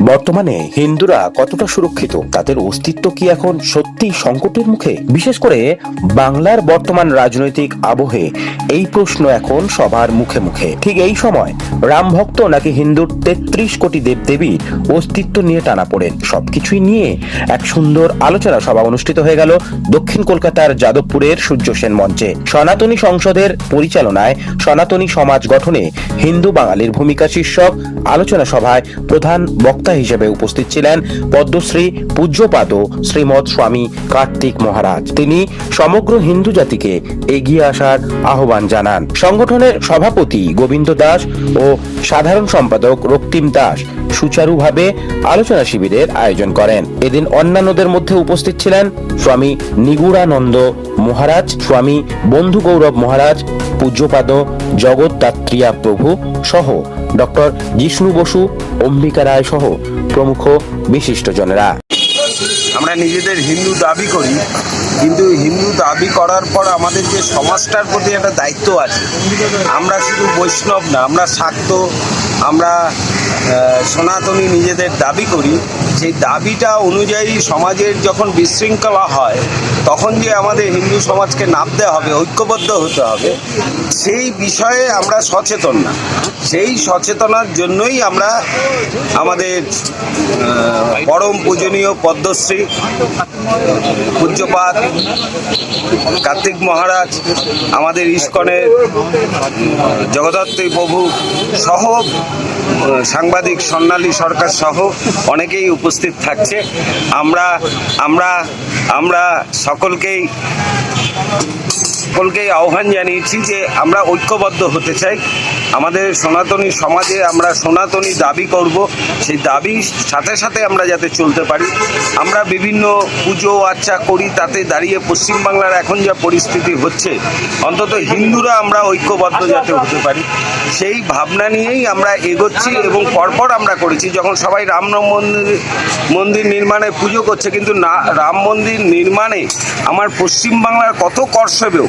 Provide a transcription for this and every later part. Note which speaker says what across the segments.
Speaker 1: বর্তমানে হিন্দুরা কতটা সুরক্ষিত? তাদের অস্তিত্ব কি এখন সত্যি সংকটের মুখে? বিশেষ করে বাংলার বর্তমান রাজনৈতিক আবহে এই প্রশ্ন এখন সবার মুখে মুখে। ঠিক এই সময় রাম ভক্ত নাকি হিন্দুর তেত্রিশ কোটি দেবদেবীর অস্তিত্ব নিয়ে টানা পড়েন? সবকিছুই নিয়ে এক সুন্দর আলোচনা সভা অনুষ্ঠিত হয়ে গেল দক্ষিণ কলকাতার যাদবপুরের সূর্য সেন মঞ্চে। সনাতনী সংসদের পরিচালনায় সনাতনী সমাজ গঠনে হিন্দু বাঙালির ভূমিকা শীর্ষক আলোচনা সভায় প্রধান বক্তা হিসেবে উপস্থিত ছিলেন পদ্মশ্রী পূজ্যপাদ শ্রীমৎ স্বামী কার্তিক মহারাজ। তিনি সমগ্র হিন্দু জাতিকে এগিয়ে আসার আহ্বান জানান। সংগঠনের সভাপতি গোবিন্দ দাস ও সাধারণ সম্পাদক রক্তিম দাস সুচারুভাবে আলোচনা শিবিরের আয়োজন করেন। এদিন অন্যান্যদের মধ্যে উপস্থিত ছিলেন স্বামী নিগুড়ানন্দ মহারাজ, স্বামী বন্ধু গৌরব মহারাজ, পূজ্যপাদ জগৎদাত্রিয়া প্রভু সহ ডক্টর জিষ্ণু বসু, অম্বিকা রায় সহ প্রমুখ বিশিষ্টজনেরা।
Speaker 2: আমরা নিজেদের হিন্দু দাবি করি, কিন্তু হিন্দু দাবি করার পর আমাদের যে সমাজটার প্রতি একটা দায়িত্ব আছে। আমরা শুধু বৈষ্ণব না, আমরা শাক্ত, আমরা সনাতনী নিজেদের দাবি করি। সেই দাবিটা অনুযায়ী সমাজের যখন বিশৃঙ্খলা হয় তখন যে আমাদের হিন্দু সমাজকে নামতে হবে, ঐক্যবদ্ধ হতে হবে, সেই বিষয়ে আমরা সচেতন না। সেই সচেতনার জন্যই আমরা আমাদের পরম পূজনীয় পদ্মশ্রী পূজ্যপাত কার্তিক মহারাজ, আমাদের ইস্কনের জগদ্ধাত্রী প্রভু সহ সাংবাদিক স্বর্ণালী সরকার সহ অনেকেই উপস্থিত থাকছে। আমরা আমরা আমরা সকলকেই সকলকেই আহ্বান জানিয়েছি যে আমরা ঐক্যবদ্ধ হতে চাই। আমাদের সনাতনী সমাজে আমরা সনাতনী দাবি করব। সেই দাবির সাথে সাথে আমরা যাতে চলতে পারি। আমরা বিভিন্ন পুজো আচ্চা করি, তাতে দাঁড়িয়ে পশ্চিমবাংলার এখন যা পরিস্থিতি হচ্ছে, অন্তত হিন্দুরা আমরা ঐক্যবদ্ধ যাতে হতে পারি। সেই ভাবনা নিয়েই আমরা এগোচ্ছি এবং পরপর আমরা করেছি। যখন সবাই রাম মন্দির মন্দির নির্মাণে পুজো করছে, কিন্তু না, রাম মন্দির নির্মাণে আমার পশ্চিমবাংলার কত কর্ষবেও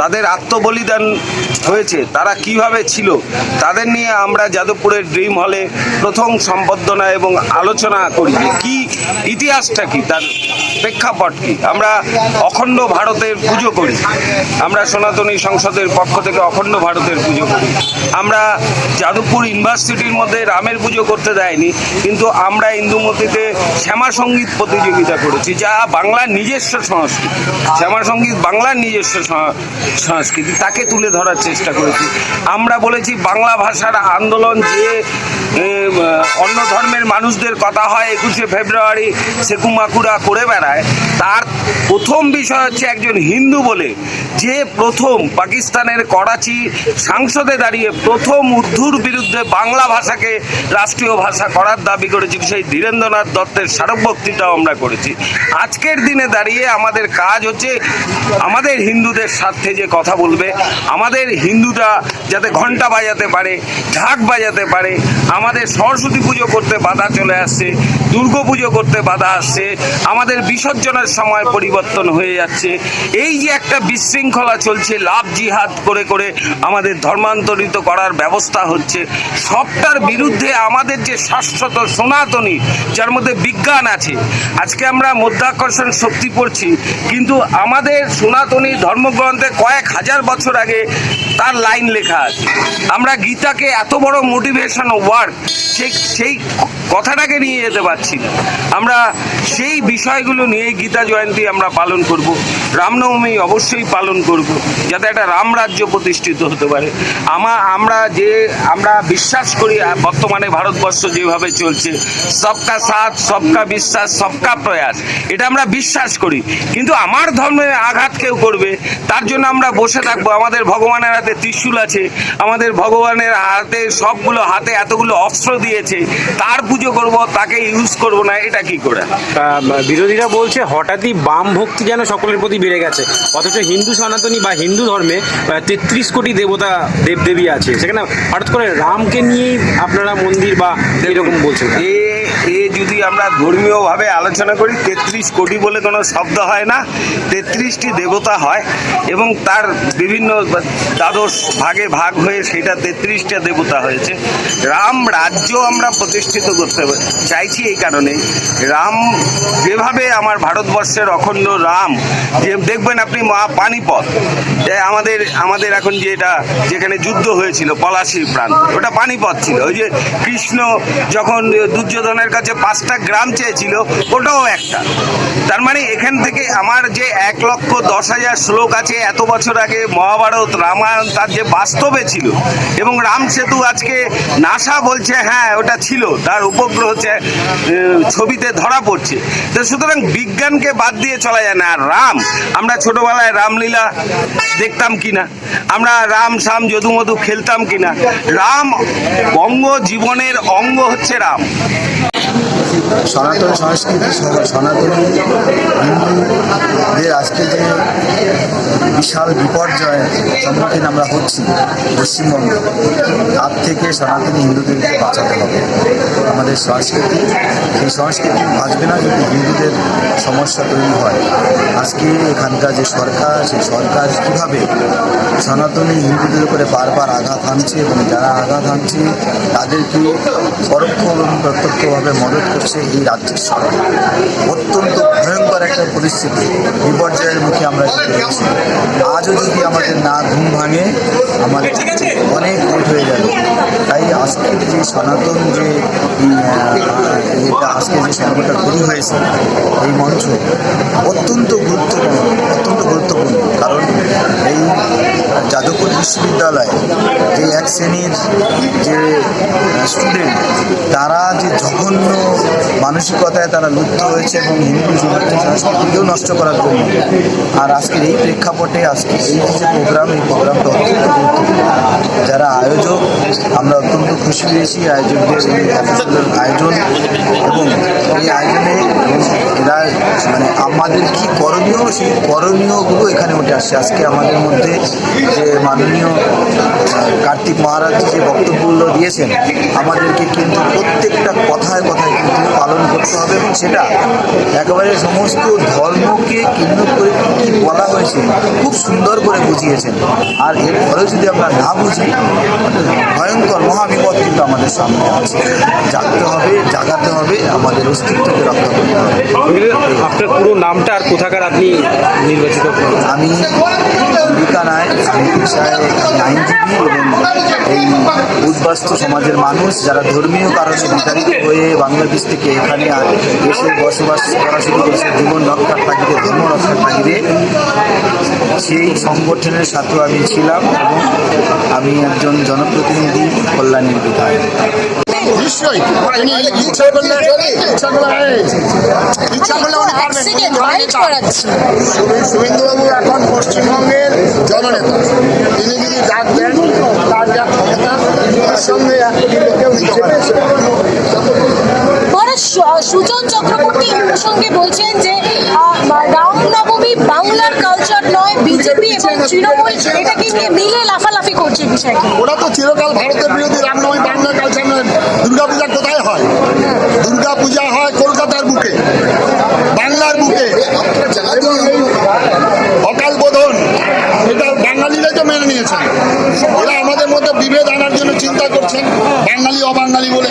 Speaker 2: তাদের আত্মবলিদান হয়েছে, তারা কীভাবে ছিল, তাদের নিয়ে আমরা যাদবপুরের ড্রিম হলে প্রথম সম্বর্ধনা এবং আলোচনা করি কি ইতিহাসটা কি, তার প্রেক্ষাপট কি। আমরা অখণ্ড ভারতের পুজো করি, আমরা সনাতনী সংসদের পক্ষ থেকে অখণ্ড ভারতের পুজো করি। আমরা যাদবপুর ইউনিভার্সিটির মধ্যে রামের পুজো করতে দেয়নি, কিন্তু আমরা ইন্দুমতিতে শ্যামা সংগীত প্রতিযোগিতা করেছি, যা বাংলার নিজস্ব সংস্কৃতি। শ্যামা সংগীত বাংলার নিজস্ব সংস্কৃতি, তাকে তুলে ধরার চেষ্টা করেছি। আমরা বলেছি বাংলা ভাষার আন্দোলন যে অন্য ধর্মের মানুষদের কথা হয় একুশে ফেব্রুয়ারি সেকুমাকুরা করে বেড়ায়, তার প্রথম বিষয় হচ্ছে একজন হিন্দু বলে, যে প্রথম পাকিস্তানের করাচি সাংসদে দাঁড়িয়ে প্রথম উর্দুর বিরুদ্ধে বাংলা ভাষাকে রাষ্ট্রীয় ভাষা করার দাবি করেছি সেই ধীরেন্দ্রনাথ দত্তের স্মারকভক্তিটাও আমরা করেছি। আজকের দিনে দাঁড়িয়ে আমাদের কাজ হচ্ছে আমাদের হিন্দুদের স্বার্থে যে কথা বলবে, আমাদের হিন্দুরা যাতে ঘণ্টা বাজাতে পারে, ঢাক বাজাতে পারে, আমাদের সরস্বতী পুজো করতে বাধা চলে আসছে, দুর্গা পুজো করতে বাধা আসছে, আমাদের বিসর্জনের সময় পরিবর্তন হয়ে যাচ্ছে। এই যে একটা বিশৃঙ্খলা চলছে, লাভ জিহাদ করে করে আমাদের ধর্মান্তরিত করার ব্যবস্থা হচ্ছে, সবটার বিরুদ্ধে আমাদের যে শাশ্বত সনাতনী, যার মধ্যে বিজ্ঞান আছে, আজকে আমরা মধ্যাকর্ষণ শক্তি পড়ছি, কিন্তু আমাদের সনাতনী ধর্মগ্রন্থে কয়েক হাজার বছর আগে তার লাইন লেখা আছে। আমরা গীতাকে এত বড় মোটিভেশন ওয়ার্ক সেই সেই কথাটাকে নিয়ে যেতে পারছি না। আমরা সেই বিষয়গুলো নিয়ে গীতা জয়ন্তী আমরা পালন করব। রামনবমী অবশ্যই পালন করব, যাতে একটা রাম রাজ্য প্রতিষ্ঠিত হতে পারে। আমা, আমরা যে, আমরা বিশ্বাস করি বর্তমানে ভারতবর্ষ যেভাবে চলছে, সবকা সাথ, সবকা বিশ্বাস, সবকা প্রয়াস, এটা আমরা বিশ্বাস করি। কিন্তু আমার ধর্মে আঘাত কেউ করবে, তার জন্য আমরা বসে থাকব। আমাদের ভগবানের হাতে ত্রিশূল আছে, আমাদের ভগবানের হাতে সবগুলো হাতে এতগুলো অস্ত্র দিয়েছে, তার পুজো করব, তাকে ইউজ করব না, এটা কি করে?
Speaker 3: বিরোধীরা বলছে হঠাৎই বাম ভক্তি যেন সকলের প্রতি বেড়ে গেছে। অথচ হিন্দু সনাতনী বা হিন্দু ধর্মে তেত্রিশ কোটি দেবতা দেবদেবী আছে। সেখানে হঠাৎ করে রামকে নিয়েই আপনারা মন্দির বা এরকম বলছেন
Speaker 2: এ যদি আমরা ধর্মীয়ভাবে আলোচনা করি, তেত্রিশ কোটি বলে কোনো শব্দ হয় না, তেত্রিশটি দেবতা হয় এবং তার বিভিন্ন দ্বাদশ ভাগে ভাগ হয়ে সেটা তেত্রিশটা দেবতা হয়েছে। রাম রাজ্য আমরা প্রতিষ্ঠিত করতে চাইছি এই কারণে। রাম যেভাবে আমার ভারতবর্ষের অখণ্ড রাম, যে দেখবেন আপনি মহা পানিপথ আমাদের আমাদের এখন যে এটা, যেখানে যুদ্ধ হয়েছিল পলাশির প্রাণ ওটা পানিপথ ছিল। ওই যে কৃষ্ণ যখন দুর্যোধনের কাছে পাঁচটা গ্রাম চেয়েছিল, ওটাও একটা। তার মানে এখান থেকে আমার যে এক লক্ষ দশ হাজার শ্লোক আছে, এত বছর আগে মহাভারত, রামায়ণ, তার যে বাস্তবে ছিল, এবং রাম সেতু আজকে নাসা বলছে হ্যাঁ ওটা ছিল, তার উপগ্রহ ছবিতে ধরা পড়ছে। তো সুতরাং বিজ্ঞানকে বাদ দিয়ে চলা যায় না। আর রাম, আমরা ছোটবেলায় রামলীলা দেখতাম কিনা? আমরা রাম শাম যদুমধু খেলতাম কিনা? রাম বঙ্গ জীবনের অঙ্গ হচ্ছে রাম।
Speaker 4: সনাতন সংস্কৃতি সনাতনী যে বিশাল বিপর্যয়ের সম্মুখীন আমরা হচ্ছি পশ্চিমবঙ্গে। তার থেকে সনাতনী হিন্দুদেরকে বাঁচাতে হবে। আমাদের সংস্কৃতি, সেই সংস্কৃতি বাঁচবে না যদি হিন্দুদের সমস্যা তৈরি হয়। আজকে এখানকার যে সরকার, সেই সরকার কীভাবে সনাতনী হিন্দুদের উপরে বারবার আঘাত আনছে এবং যারা আঘাত আনছে তাদেরকে পরোক্ষ এবং প্রত্যক্ষভাবে মদত করছে এই রাজ্যের সরকার। অত্যন্ত ভয়ঙ্কর একটা পরিস্থিতি। বিপর্যয়ের মুখে আমরা আজও যদি আমাদের না ঘুম ভাঙে আমাদের অনেক ভোট হয়ে যাবে তাই আজকের যে সনাতন যে এটা আজকে যে সংগঠনটা তৈরি হয়েছে, এই মঞ্চ অত্যন্ত গুরুত্বপূর্ণ অত্যন্ত গুরুত্বপূর্ণ। কারণ এই যাদবপুর বিশ্ববিদ্যালয়ে যে এক শ্রেণির যে স্টুডেন্ট তারা যে জঘন্য মানসিকতায় তারা লুপ্ত হয়েছে এবং হিন্দু সনাতন সংস্কৃতিকেও নষ্ট করার জন্য। আর আজকের এই প্রেক্ষাপটে আজকে এই যে প্রোগ্রাম এই প্রোগ্রামটা অত্যন্ত গুরুত্বপূর্ণ। যারা আয়োজক, আমরা খুশি হয়েছি আয়োজকদের আয়োজন। এবং এই আয়োজনে এরা মানে আমাদের কি করণীয়, সেই করণীয়গুলো এখানে উঠে আসছে। আজকে আমাদের মধ্যে যে মাননীয় কার্তিক মহারাজ যে বক্তব্যগুলো দিয়েছেন, আমাদেরকে কিন্তু প্রত্যেকটা সেটা। একেবারে সমস্ত ধর্মকে কেন্দ্র করে কি বলা হয়েছে খুব সুন্দর করে বুঝিয়েছেন। আর এরপরেও যদি আমরা না বুঝি ভয়ঙ্কর মহাবিপদ কিন্তু আমাদের সামনে আছে। জাগতে হবে জাগাতে হবে আমাদের অস্তিত্বকে রক্ষা করতে হবে।
Speaker 3: আপনার পুরো নামটা আর কোথাকার আপনি নির্বাচিত
Speaker 4: আমি অম্বিকা রায় আমি পেশায় আইনজীবী এবং এই উদ্বাস্তু সমাজের মানুষ যারা ধর্মীয় কারণে বিতাড়িত হয়ে বাংলাদেশ থেকে এখানে এসে বসবাস করা শুরু করেছে। জীবন রক্ষার তাগিদে ধর্ম রক্ষার তাগিদে সেই সংগঠনের সাথেও আমি ছিলাম এবং আমি একজন জনপ্রতিনিধি কল্যাণীর বিধায়ক।
Speaker 5: নিশ্চয়ই। ইচ্ছা করলে ইচ্ছা করলে ইচ্ছা করলে উনি পারবেন উনি
Speaker 6: Accident, bite
Speaker 5: জননেতা।
Speaker 6: করাচ্ছে।
Speaker 5: শুভে- শুভেন্দুবাবু এখন পশ্চিমবঙ্গের জননেতা তিনি যদি ডাক দেন তার যা ক্ষমতা তার সঙ্গে কেউ নিতে পারে না।
Speaker 6: মহারাজ সু- সুজন চক্রবর্তী এই প্রসঙ্গে বলছেন যে আহ, রামনবমী বাংলার কালচার নয় বিজেপি এবং তৃণমূল এটাকে নিয়ে মিলে লাফালাফি করছে বিষয়টি।
Speaker 5: ওরা তো চিরকাল ভারতের বিরোধী রামনবমী বাংলার কালচার নয়। দুর্গা পূজা কোথায় হয়? দুর্গা পূজা হয় কলকাতার বুকে বাংলার বুকে। অকাল বোধন এটা বাঙালিরাই তো মেনে নিয়েছেন। ওরা আমাদের মধ্যে বিভেদ আনার জন্য চিন্তা করছেন বাঙালি অবাঙালি বলে।